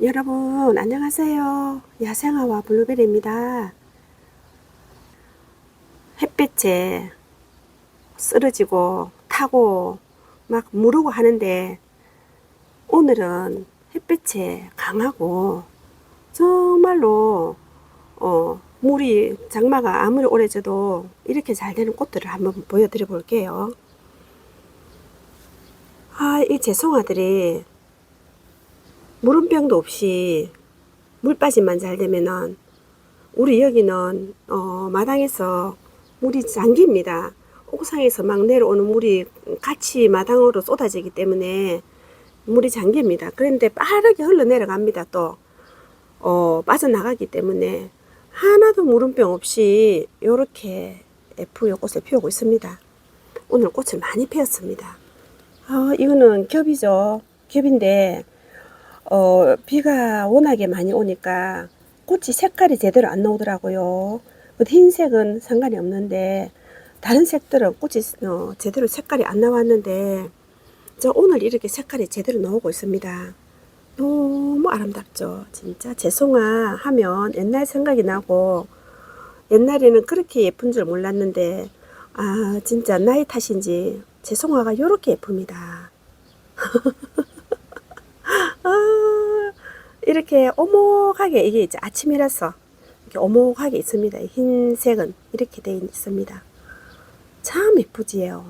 여러분 안녕하세요. 야생아와 블루베리입니다. 햇빛에 쓰러지고 타고 막 무르고 하는데 오늘은 햇빛에 강하고 정말로 어, 물이 장마가 아무리 오래져도 이렇게 잘 되는 꽃들을 한번 보여드려 볼게요. 아, 이 재송아들이 물음병도 없이 물빠짐만 잘 되면은 우리 여기는 어, 마당에서 물이 잠깁니다. 옥상에서 막 내려오는 물이 같이 마당으로 쏟아지기 때문에 물이 잠깁니다. 그런데 빠르게 흘러내려갑니다. 또 어, 빠져나가기 때문에 하나도 물음병 없이 이렇게 F요 꽃을 피우고 있습니다. 오늘 꽃을 많이 피웠습니다. 아, 이거는 겹이죠. 겹인데 어, 비가 워낙에 많이 오니까 꽃이 색깔이 제대로 안 나오더라고요. 그 흰색은 상관이 없는데 다른 색들은 꽃이 어, 제대로 색깔이 안 나왔는데 저 오늘 이렇게 색깔이 제대로 나오고 있습니다. 너무 아름답죠. 진짜 재송아 하면 옛날 생각이 나고 옛날에는 그렇게 예쁜 줄 몰랐는데 아 진짜 나이 탓인지 재송아가 이렇게 예쁩니다. 아, 이렇게 오목하게 이게 이제 아침이라서 이렇게 오목하게 있습니다. 흰색은 이렇게 돼 있습니다. 참 예쁘지요.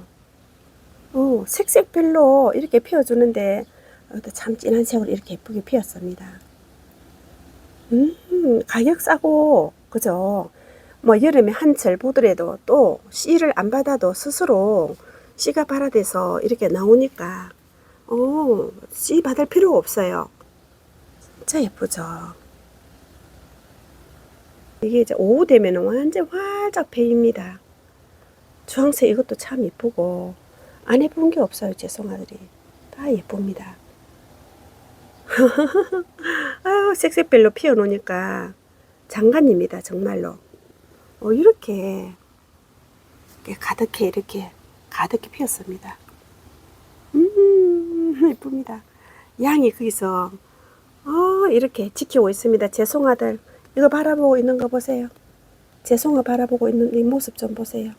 어, 색색별로 이렇게 피워주는데 어, 참 진한 색으로 이렇게 예쁘게 피었습니다. 음, 가격 싸고 그죠? 뭐 여름에 한철 보더라도 또 씨를 안 받아도 스스로 씨가 발화돼서 이렇게 나오니까 어, 씨 받을 필요가 없어요. 진짜 예쁘죠? 이게 이제 오후 되면 완전 활짝 페입니다. 주황색 이것도 참 예쁘고 안 예쁜 게 없어요. 제 송아들이 다 예쁩니다. 아유 색색별로 피워놓으니까 장관입니다. 정말로 어, 이렇게 가득해 이렇게 가득히 피었습니다. 음 예쁩니다. 양이 거기서 어, 이렇게 지키고 있습니다. 제 송아들 이거 바라보고 있는 거 보세요. 제 송아 바라보고 있는 이 모습 좀 보세요.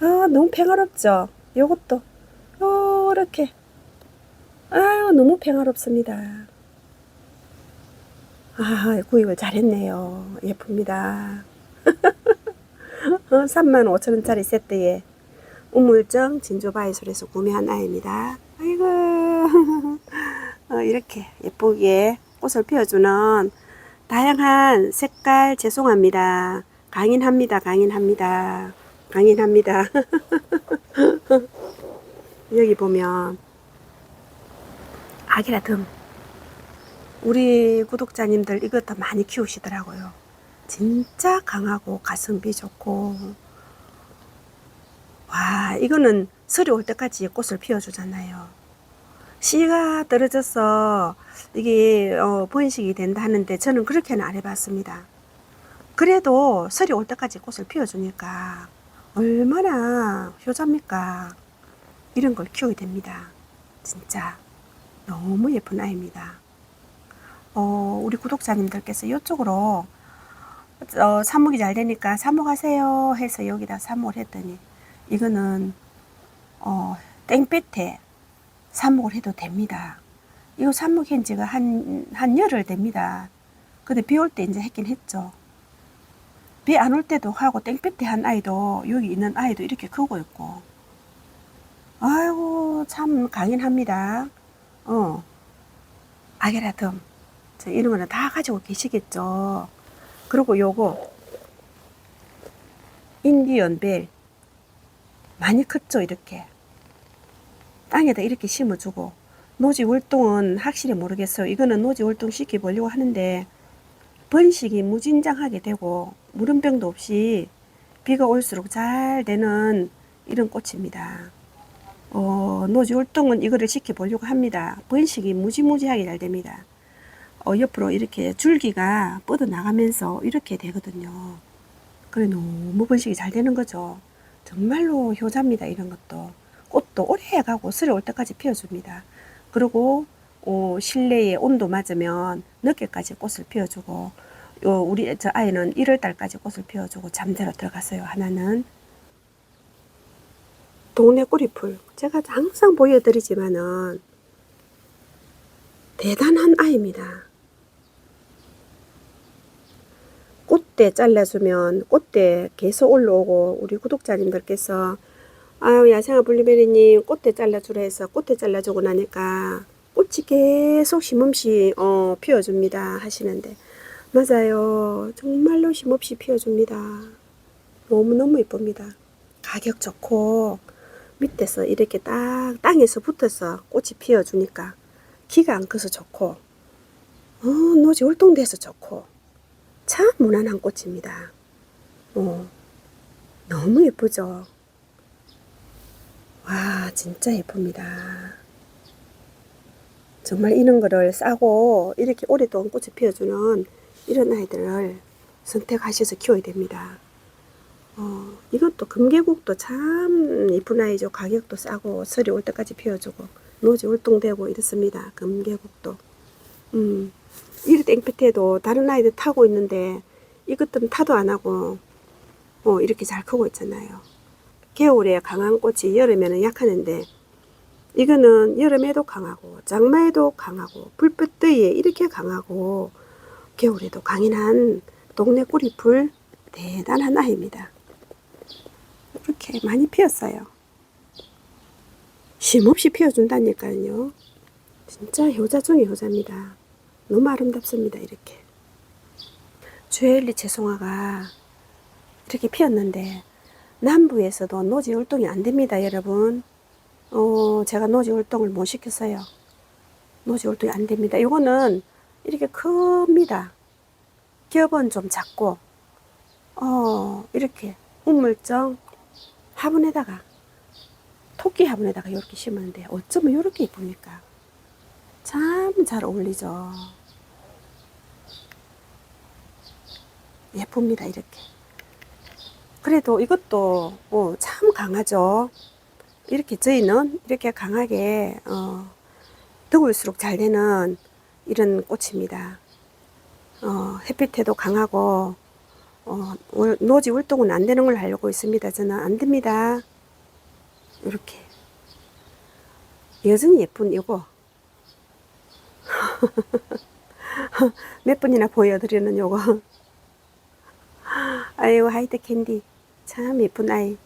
아 너무 평화롭죠. 요것도 요렇게 아유 너무 평화롭습니다. 아 구입을 잘했네요. 예쁩니다. 35,000원짜리 세트에 우물정 진주 바이솔에서 구매한 아이입니다. 아이고 어, 이렇게 예쁘게 꽃을 피워주는 다양한 색깔 죄송합니다. 강인합니다. 강인합니다. 강인합니다. 여기 보면 아기라 등 우리 구독자님들 이것도 많이 키우시더라고요. 진짜 강하고 가성비 좋고 와 이거는 설이 올 때까지 꽃을 피워주잖아요. 씨가 떨어져서 이게 어, 번식이 된다 하는데 저는 그렇게는 안 해봤습니다. 그래도 설이 올 때까지 꽃을 피워주니까 얼마나 효자입니까? 이런 걸 키우게 됩니다. 진짜 너무 예쁜 아이입니다. 어, 우리 구독자님들께서 이쪽으로 어, 삽목이 잘 되니까 삽목하세요 해서 여기다 삽목을 했더니 이거는 어, 땡볕에 삽목을 해도 됩니다. 이거 삽목한 지가 한, 한 열흘 됩니다. 근데 비 올 때 이제 했긴 했죠. 비 안 올 때도 하고 땡볕에 한 아이도 여기 있는 아이도 이렇게 크고 있고 아이고 참 강인합니다. 어 아게라듬 저 이런 거는 다 가지고 계시겠죠. 그리고 요거 인디언 벨 많이 컸죠 이렇게 땅에다 이렇게 심어주고 노지 월동은 확실히 모르겠어요. 이거는 노지 월동 시켜 보려고 하는데 번식이 무진장하게 되고 물음병도 없이 비가 올수록 잘 되는 이런 꽃입니다. 어, 노지 월동은 이거를 시켜 보려고 합니다. 번식이 무지무지하게 잘 됩니다. 어, 옆으로 이렇게 줄기가 뻗어 나가면서 이렇게 되거든요. 그래 너무 번식이 잘 되는 거죠. 정말로 효자입니다. 이런 것도 꽃도 오래 가고 설이 올 때까지 피워줍니다. 그리고 어, 실내의 온도 맞으면 늦게까지 꽃을 피워주고 요 우리 저 아이는 1월 달까지 꽃을 피워주고 잠자러 들어갔어요. 하나는 동네 꼬리풀 제가 항상 보여드리지만은 대단한 아이입니다. 꽃대 잘라주면 꽃대 계속 올라오고 우리 구독자님들께서 아유 야생아 블루베리님 꽃대 잘라주라 해서 꽃대 잘라주고 나니까 꽃이 계속 쉼없이 어, 피워줍니다 하시는데 맞아요 정말로 쉼없이 피워줍니다 너무너무 예쁩니다 가격 좋고 밑에서 이렇게 딱 땅에서 붙어서 꽃이 피워주니까 키가 안 커서 좋고 어, 노지 활동돼서 좋고 참 무난한 꽃입니다. 어, 너무 예쁘죠? 와, 진짜 예쁩니다. 정말 이런 거를 싸고 이렇게 오랫동안 꽃을 피워주는 이런 아이들을 선택하셔서 키워야 됩니다. 어, 이것도 금계국도 참 이쁜 아이죠. 가격도 싸고 설이 올 때까지 피워주고 노지 활동되고 이렇습니다. 금계국도. 음. 이리 땡볕에도 다른 아이들 타고 있는데 이것들은 타도 안 하고 어, 이렇게 잘 크고 있잖아요. 겨울에 강한 꽃이 여름에는 약하는데 이거는 여름에도 강하고 장마에도 강하고 불볕더위에 이렇게 강하고 겨울에도 강인한 동네 꼬리풀 대단한 아이입니다. 이렇게 많이 피었어요. 쉼없이 피워준다니까요. 진짜 효자 중에 효자입니다. 너무 아름답습니다. 이렇게 주엘리 채송화가 이렇게 피었는데 남부에서도 노지 활동이 안 됩니다, 여러분. 어, 제가 노지 활동을 못 시켰어요. 노지 활동이 안 됩니다. 이거는 이렇게 큽니다. 겹은 좀 작고, 어, 이렇게 우물정 화분에다가 토끼 화분에다가 이렇게 심었는데 어쩌면 이렇게 이쁩니까? 참 잘 어울리죠. 예쁩니다, 이렇게. 그래도 이것도 어, 참 강하죠. 이렇게 저희는 이렇게 강하게 어, 더울수록 잘 되는 이런 꽃입니다. 어, 햇빛에도 강하고 어, 노지 활동은 안 되는 걸 알고 있습니다. 저는 안 됩니다. 이렇게 여전히 예쁜 이거 몇 번이나 보여드리는 요거. 아유, 하이트 캔디. 참 예쁜 아이.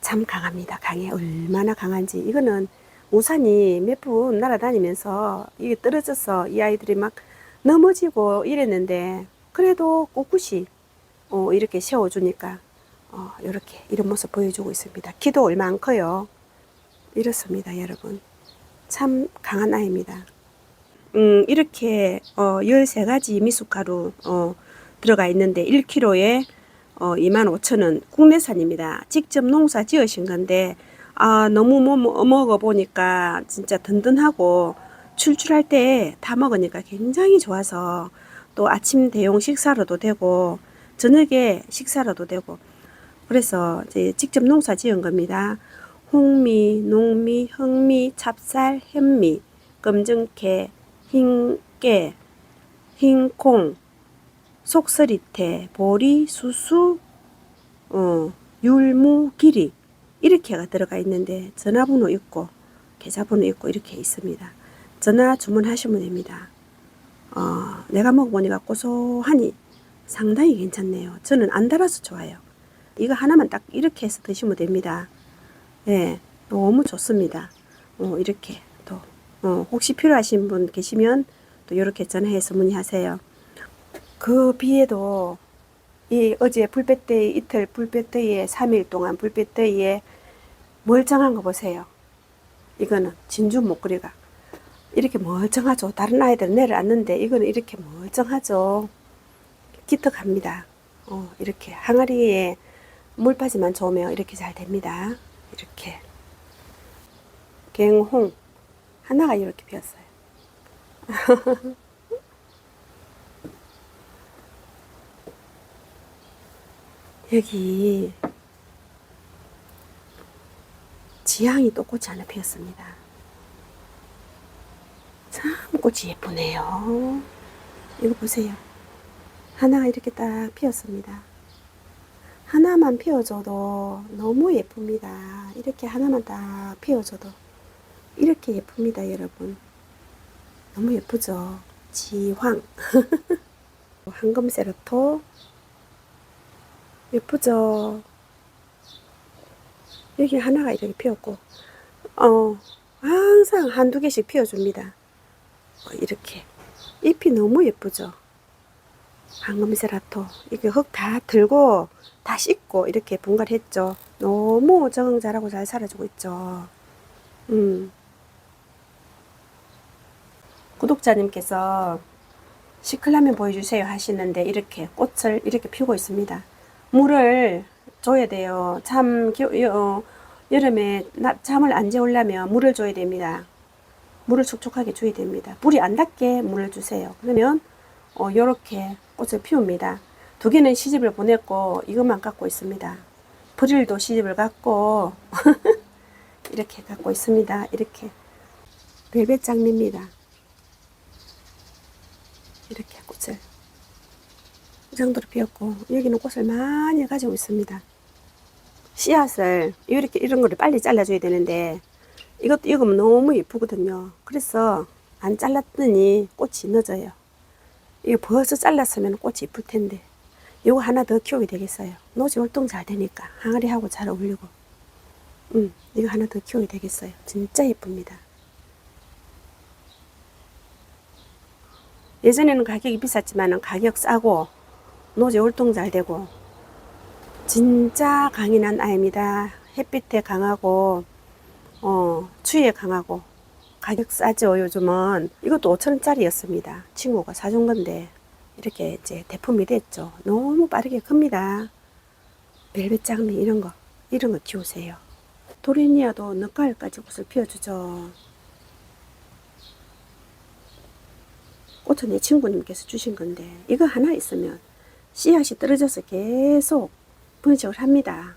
참 강합니다. 강해. 얼마나 강한지. 이거는 우산이 몇 분 날아다니면서 이게 떨어져서 이 아이들이 막 넘어지고 이랬는데 그래도 꿋꿋이 어, 이렇게 세워주니까 어, 이렇게 이런 모습 보여주고 있습니다. 키도 얼마 안 커요. 이렇습니다, 여러분. 참 강한 아이입니다. 음, 이렇게 어, 13가지 미숫가루 어, 들어가 있는데 1kg에 어, 25,000원 국내산입니다. 직접 농사 지으신 건데 아, 너무 뭐, 뭐 먹어보니까 진짜 든든하고 출출할 때 다 먹으니까 굉장히 좋아서 또 아침 대용 식사로도 되고 저녁에 식사로도 되고 그래서 이제 직접 농사 지은 겁니다. 홍미, 농미, 흑미, 찹쌀, 햇미, 검정깨, 흰깨, 흰콩, 속서리태, 보리, 수수, 어, 율무, 기리 이렇게가 들어가 있는데 전화번호 있고 계좌번호 있고 이렇게 있습니다. 전화 주문하시면 됩니다. 어, 내가 먹어보니까 고소하니 상당히 괜찮네요. 저는 안 달아서 좋아요. 이거 하나만 딱 이렇게 해서 드시면 됩니다. 예, 너무 좋습니다. 어, 이렇게 또 어, 혹시 필요하신 분 계시면 또 이렇게 전화해서 문의하세요. 그 비에도 이 어제 불볕데이 이틀 불볕데이에 3일 동안 불볕데이에 멀쩡한 거 보세요. 이거는 진주 목걸이가 이렇게 멀쩡하죠. 다른 아이들은 내려앉는데 이거는 이렇게 멀쩡하죠. 기특합니다. 어, 이렇게 항아리에 물빠지만 좋으면 이렇게 잘 됩니다. 이렇게 갱홍 하나가 이렇게 피었어요. 여기 지향이 또 꽃이 하나 피었습니다. 꽃이 예쁘네요. 이거 보세요. 하나가 이렇게 딱 피었습니다. 하나만 피워줘도 너무 예쁩니다. 이렇게 하나만 딱 피워줘도 이렇게 예쁩니다, 여러분. 너무 예쁘죠? 지황. 황금 세라토. 예쁘죠? 여기 하나가 이렇게 피었고, 어, 항상 한두 개씩 피워줍니다. 어, 이렇게. 잎이 너무 예쁘죠? 황금세라토. 이게 흙 다 들고, 다 씻고, 이렇게 분갈했죠. 너무 적응 잘하고 잘 살아주고 있죠. 음. 구독자님께서 시클라면 보여주세요 하시는데, 이렇게 꽃을 이렇게 피우고 있습니다. 물을 줘야 돼요. 참, 겨, 여, 여름에 나, 잠을 안 재우려면 물을 줘야 됩니다. 물을 촉촉하게 줘야 됩니다. 불이 안 닿게 물을 주세요. 그러면 어, 요렇게 꽃을 피웁니다. 두 개는 시집을 보냈고 이것만 갖고 있습니다. 브릴도 시집을 갖고 이렇게 갖고 있습니다. 이렇게 벨벳 장미입니다. 이렇게 이 정도로 피웠고 여기는 꽃을 많이 가지고 있습니다. 씨앗을 이렇게 이런 거를 빨리 잘라줘야 되는데 이것도 익으면 너무 예쁘거든요. 그래서 안 잘랐더니 꽃이 늦어요. 이거 벌써 잘랐으면 꽃이 이쁠 텐데 이거 하나 더 키우게 되겠어요. 노지 활동 잘 되니까 항아리하고 잘 어울리고 음 이거 하나 더 키우게 되겠어요. 진짜 예쁩니다. 예전에는 가격이 비쌌지만 가격 싸고 노지 활동 잘 되고. 진짜 강인한 아이입니다. 햇빛에 강하고 어, 추위에 강하고. 가격 싸죠 요즘은. 이것도 5천원짜리였습니다. 친구가 사준 건데. 이렇게 이제 대품이 됐죠. 너무 빠르게 큽니다. 벨벳 장미 이런 거 이런 거 키우세요. 도레니아도 늦가을까지 꽃을 피워주죠. 꽃은 내 친구님께서 주신 건데. 이거 하나 있으면 씨앗이 떨어져서 계속 번식을 합니다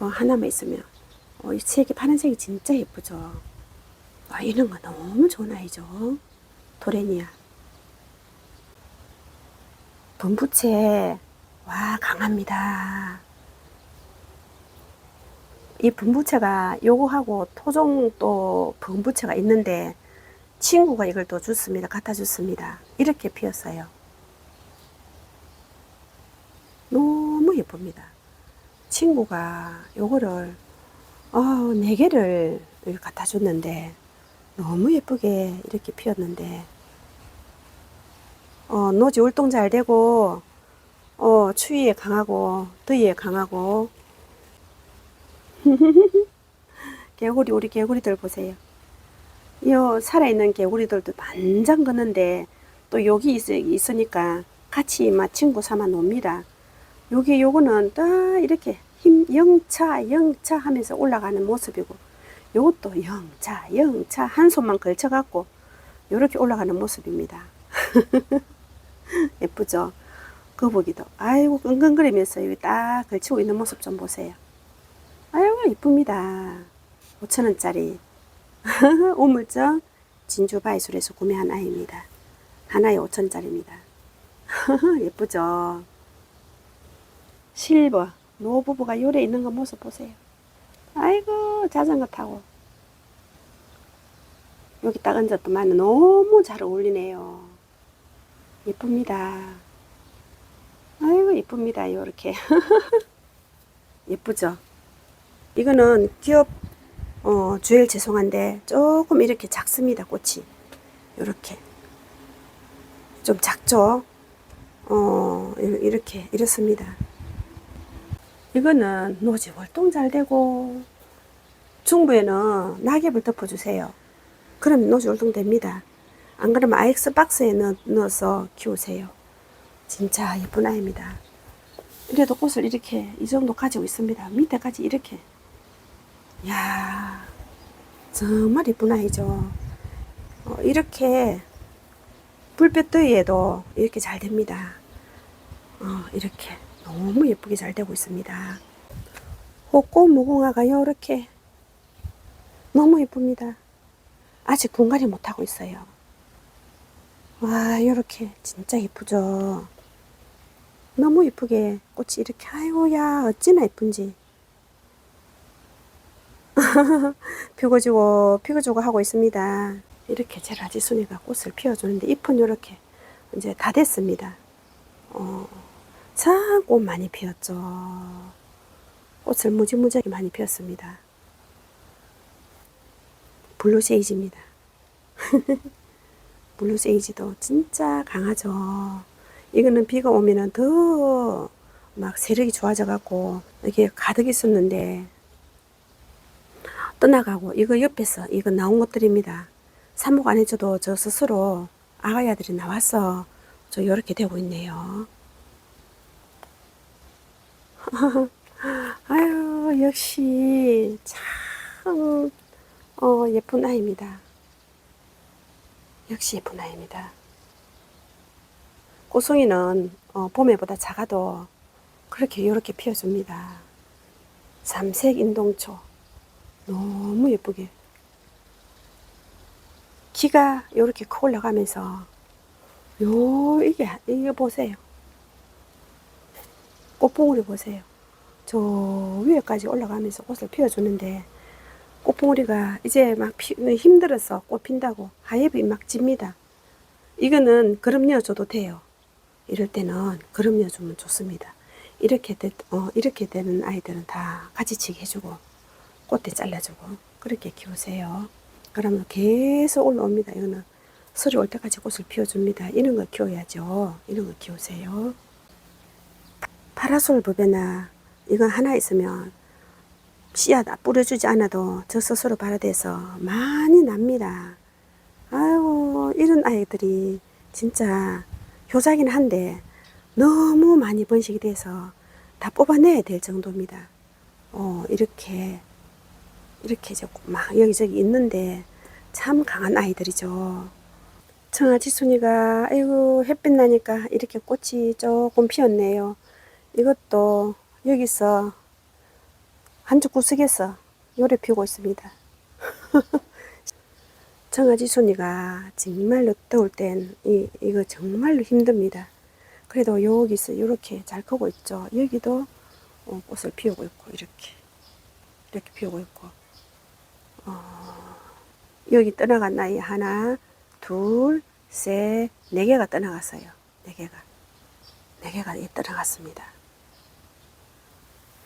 어, 하나만 있으면 어, 이 색이 파란색이 진짜 예쁘죠. 와, 이런 거 너무 좋은 아이죠. 도레니아. 분부채, 와, 강합니다. 이 분부채가 요거하고 토종 또 분부채가 있는데 친구가 이걸 또 줬습니다. 갖다 줬습니다. 이렇게 피었어요. 너무 예쁩니다. 친구가 요거를 어, 네 개를 이렇게 갖다 줬는데 너무 예쁘게 이렇게 피었는데 어, 노지 활동 잘 되고 어, 추위에 강하고 더위에 강하고 개구리 우리 개구리들 보세요. 요 살아있는 개구리들도 반장 걷는데 또 여기 있, 있으니까 같이 막 친구 삼아 놉니다. 여기 요거는 딱 이렇게 힘 영차 영차 하면서 올라가는 모습이고 요것도 영차 영차 한 손만 걸쳐 갖고 요렇게 올라가는 모습입니다. 예쁘죠? 거북이도 아이고 끙끙거리면서 여기 딱 걸치고 있는 모습 좀 보세요. 아이고 이쁩니다. 5천원짜리 우물정 진주 바이술에서 구매한 아이입니다. 하나에 5천원짜리입니다. 예쁘죠? 실버 노부부가 요래 있는 거 모습 보세요. 아이고 자전거 타고 여기 딱 앉았더만 너무 잘 어울리네요. 예쁩니다. 아이고 예쁩니다. 요렇게 예쁘죠? 이거는 기업 어, 주엘 죄송한데 조금 이렇게 작습니다. 꽃이 요렇게 좀 작죠? 어 이렇게 이렇습니다. 이거는 노지 활동 잘 되고 중부에는 낙엽을 덮어주세요. 그럼 노지 활동 됩니다. 안 그러면 아엑스 박스에 넣, 넣어서 키우세요. 진짜 예쁜 아이입니다. 이래도 꽃을 이렇게 이 정도 가지고 있습니다. 밑에까지 이렇게. 야 정말 예쁜 아이죠. 어, 이렇게 불볕 더위에도 이렇게 잘 됩니다. 어, 이렇게. 너무 예쁘게 잘 되고 있습니다. 호꽃 무궁화가 이렇게 너무 예쁩니다. 아직 분갈이 못하고 있어요. 와, 이렇게 진짜 이쁘죠? 너무 이쁘게 꽃이 이렇게, 아이고야, 어찌나 이쁜지. 피고주고, 피고주고 하고 있습니다. 이렇게 제라지 순이가 꽃을 피워주는데, 잎은 이렇게 이제 다 됐습니다. 어, 참 꽃 많이 피었죠. 꽃을 무지무지하게 많이 피웠습니다. 블루세이지입니다. 블루세이지도 진짜 강하죠. 이거는 비가 오면은 더 막 세력이 좋아져 갖고 이게 가득 있었는데 떠나가고 이거 옆에서 이거 나온 것들입니다. 삽목 안 해줘도 저 스스로 아가야들이 나와서 저 이렇게 되고 있네요. 아유 역시 참 어, 예쁜 아이입니다. 역시 예쁜 아이입니다. 꽃송이는 어, 봄에보다 작아도 그렇게 이렇게 피어줍니다. 삼색 인동초 너무 예쁘게 키가 이렇게 커 올라가면서 요 이게 이게 보세요. 꽃봉오리 보세요. 저 위에까지 올라가면서 꽃을 피워주는데 꽃봉오리가 이제 막 피, 힘들어서 꽃 핀다고 하엽이 막 집니다. 이거는 그럼요 줘도 돼요. 이럴 때는 그럼요 주면 좋습니다. 이렇게 되, 어, 이렇게 되는 아이들은 다 가지치기 해주고 꽃대 잘라주고 그렇게 키우세요. 그러면 계속 올라옵니다. 이거는 설이 올 때까지 꽃을 피워줍니다. 이런 거 키워야죠. 이런 거 키우세요. 파라솔 법에나 이건 하나 있으면 씨앗 뿌려주지 않아도 저 스스로 발화돼서 많이 납니다. 아이고 이런 아이들이 진짜 효자긴 한데 너무 많이 번식이 돼서 다 뽑아내야 될 정도입니다. 어 이렇게 이렇게 막 여기저기 있는데 참 강한 아이들이죠. 청아지순이가 아이고 햇빛 나니까 이렇게 꽃이 조금 피었네요. 이것도 여기서 한쪽 구석에서 요래 피우고 있습니다. 청아지 순이가 정말로 더울 땐 이, 이거 정말로 힘듭니다. 그래도 여기서 이렇게 잘 크고 있죠. 여기도 어, 꽃을 피우고 있고 이렇게 이렇게 피우고 있고 어, 여기 떠나간 나이 하나 둘셋네 개가 떠나갔어요. 네 개가 네 개가 떠나갔습니다.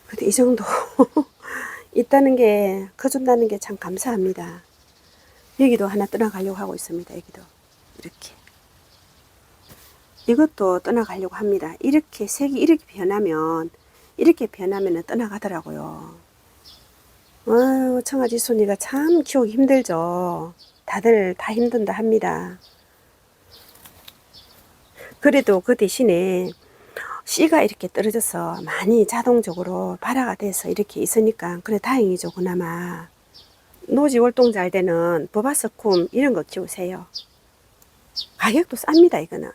근데 이 정도 있다는 게 커준다는 게 참 감사합니다. 여기도 하나 떠나가려고 하고 있습니다. 여기도 이렇게 이것도 떠나가려고 합니다. 이렇게 색이 이렇게 변하면 이렇게 변하면 떠나가더라고요. 아유 청아지 순이가 참 키우기 힘들죠. 다들 다 힘든다 합니다. 그래도 그 대신에 씨가 이렇게 떨어져서 많이 자동적으로 발화가 돼서 이렇게 있으니까 그래 다행이죠 그나마. 노지 월동 잘 되는 버바스쿰 이런 거 키우세요. 가격도 쌉니다 이거는.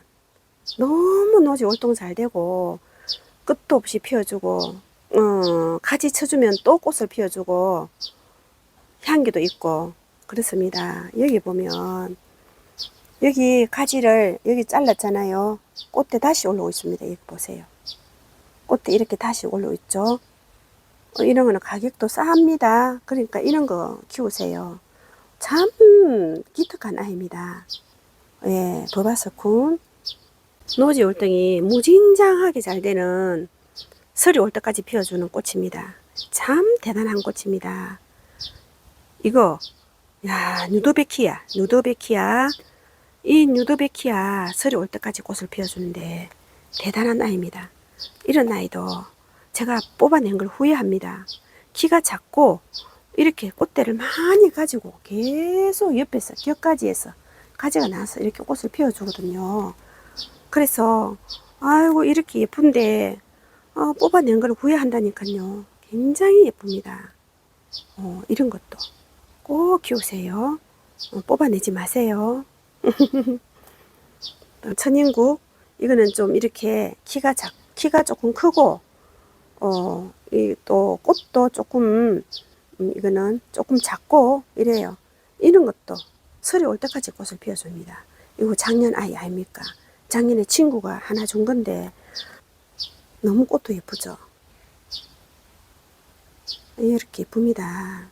너무 노지 월동 잘 되고 끝도 없이 피워주고 어, 가지 쳐주면 또 꽃을 피워주고 향기도 있고 그렇습니다. 여기 보면 여기 가지를 여기 잘랐잖아요. 꽃대 다시 올라오고 있습니다. 여기 보세요. 꽃대 이렇게 다시 올라오고 있죠. 어, 이런 거는 가격도 쌉니다. 그러니까 이런 거 키우세요. 참 기특한 아이입니다. 예, 버바스쿤. 노지 올등이 무진장하게 잘 되는 설이 올 때까지 피워주는 꽃입니다. 참 대단한 꽃입니다. 이거, 야, 누도베키야, 누도베키야. 이 뉴드베키아 설이 올 때까지 꽃을 피워주는데 대단한 아이입니다. 이런 아이도 제가 뽑아낸 걸 후회합니다. 키가 작고 이렇게 꽃대를 많이 가지고 계속 옆에서 격가지에서 가지가 나서 이렇게 꽃을 피워주거든요. 그래서 아이고 이렇게 예쁜데 어, 뽑아낸 걸 후회한다니까요. 굉장히 예쁩니다. 어, 이런 것도 꼭 키우세요. 어, 뽑아내지 마세요. 천인국 이거는 좀 이렇게 키가 작 키가 조금 크고 어 이 또 꽃도 조금 음, 이거는 조금 작고 이래요. 이런 것도 설이 올 때까지 꽃을 피워줍니다. 이거 작년 아이 아닙니까? 작년에 친구가 하나 준 건데 너무 꽃도 예쁘죠? 이렇게 예쁩니다.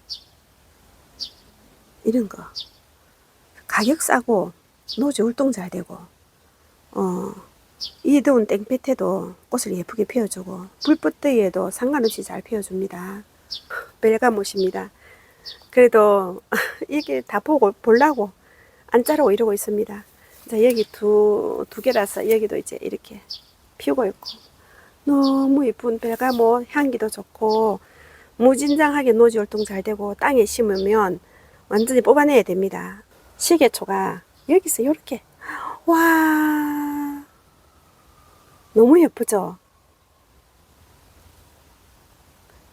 이런 거. 가격 싸고 노지 활동 잘 되고 어, 이 더운 땡볕에도 꽃을 예쁘게 피워주고 불꽃더위에도 상관없이 잘 피워줍니다. 벨가못입니다. 그래도 이게 다 보고 보려고 안 자르고 이러고 있습니다. 자, 여기 두, 두 개라서 여기도 이제 이렇게 피우고 있고 너무 예쁜 벨가못 향기도 좋고 무진장하게 노지 활동 잘 되고 땅에 심으면 완전히 뽑아내야 됩니다. 시계초가 여기서 이렇게 와 너무 예쁘죠?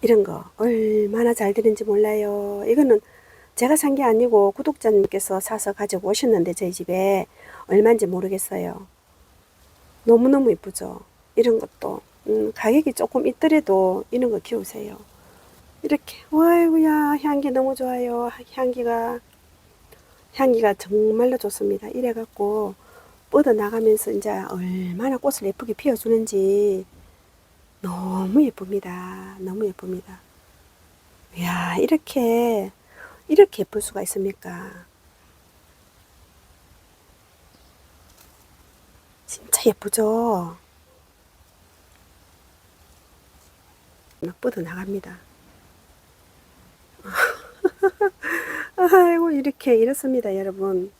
이런 거 얼마나 잘 되는지 몰라요. 이거는 제가 산 게 아니고 구독자님께서 사서 가지고 오셨는데 저희 집에 얼마인지 모르겠어요. 너무너무 예쁘죠? 이런 것도 음, 가격이 조금 있더라도 이런 거 키우세요. 이렇게 와이구야 향기 너무 좋아요. 향기가 향기가 정말로 좋습니다. 이래갖고 뻗어 나가면서 이제 얼마나 꽃을 예쁘게 피워주는지 너무 예쁩니다. 너무 예쁩니다. 이야, 이렇게, 이렇게 예쁠 수가 있습니까? 진짜 예쁘죠? 막 뻗어 나갑니다. 아이고, 이렇게, 이렇습니다, 여러분.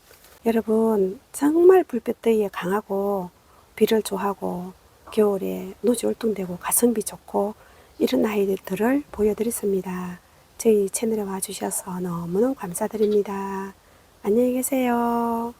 여러분, 정말 불볕더위에 강하고, 비를 좋아하고, 겨울에 노지 활동되고 가성비 좋고 이런 아이들을 보여드렸습니다. 저희 채널에 와주셔서 너무너무 감사드립니다. 안녕히 계세요.